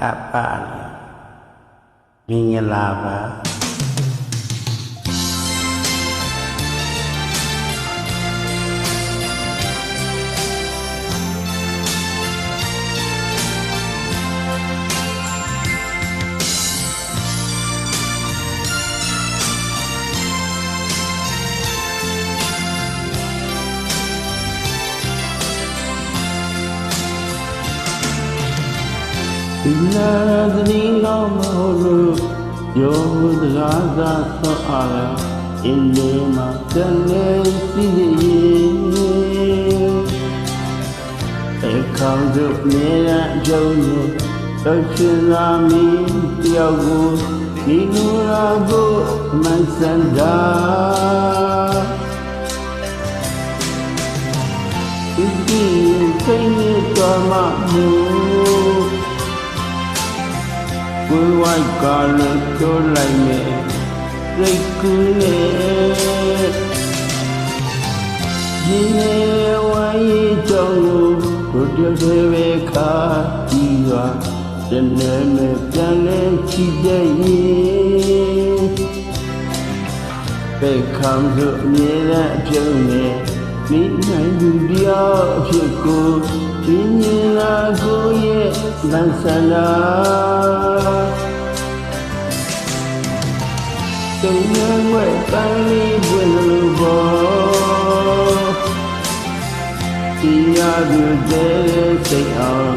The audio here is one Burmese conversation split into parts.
apa apaan mingilava Loving on my you would rather so I in the mountain city. It comes up near that journey, touching on me, your good, ခါတို့နေရကြုံလို့တော့ရှင်သာမီတယောက်ကိုဒီလူရာကိုမဆန္ဒာဒီဒီစိတ်နဲ့တော်မှမူဝိဝိုက်ကလည်းပြောလိုက်မယ်စိတ်ကူးနဲ့ဒီနေဝိုင်းကြောင့်ကိုတို့တဲ့ပဲခါဒီကတနေ့မဲ့ပြန်လဲချီတဲ့ရင်ပဲခံလို့မြဲတဲ့အပြုံးနဲ့မိနိုင်သူတရားအဖြစ်ကိုပြင်းရင်လာကို lan sana Từng nhớ ngoại bay buồn lưu vô. Chỉ nhà đưa dễ tình ở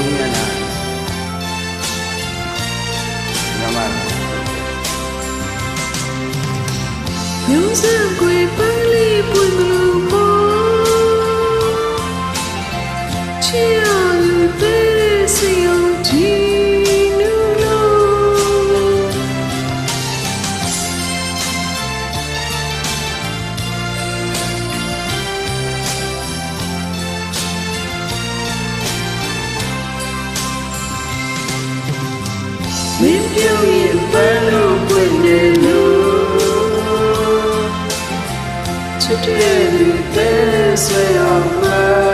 ယုံညနာညမမျိုးစံကိုပန်းလေးပွင့်လို့ င်းပြုံးရင်ပ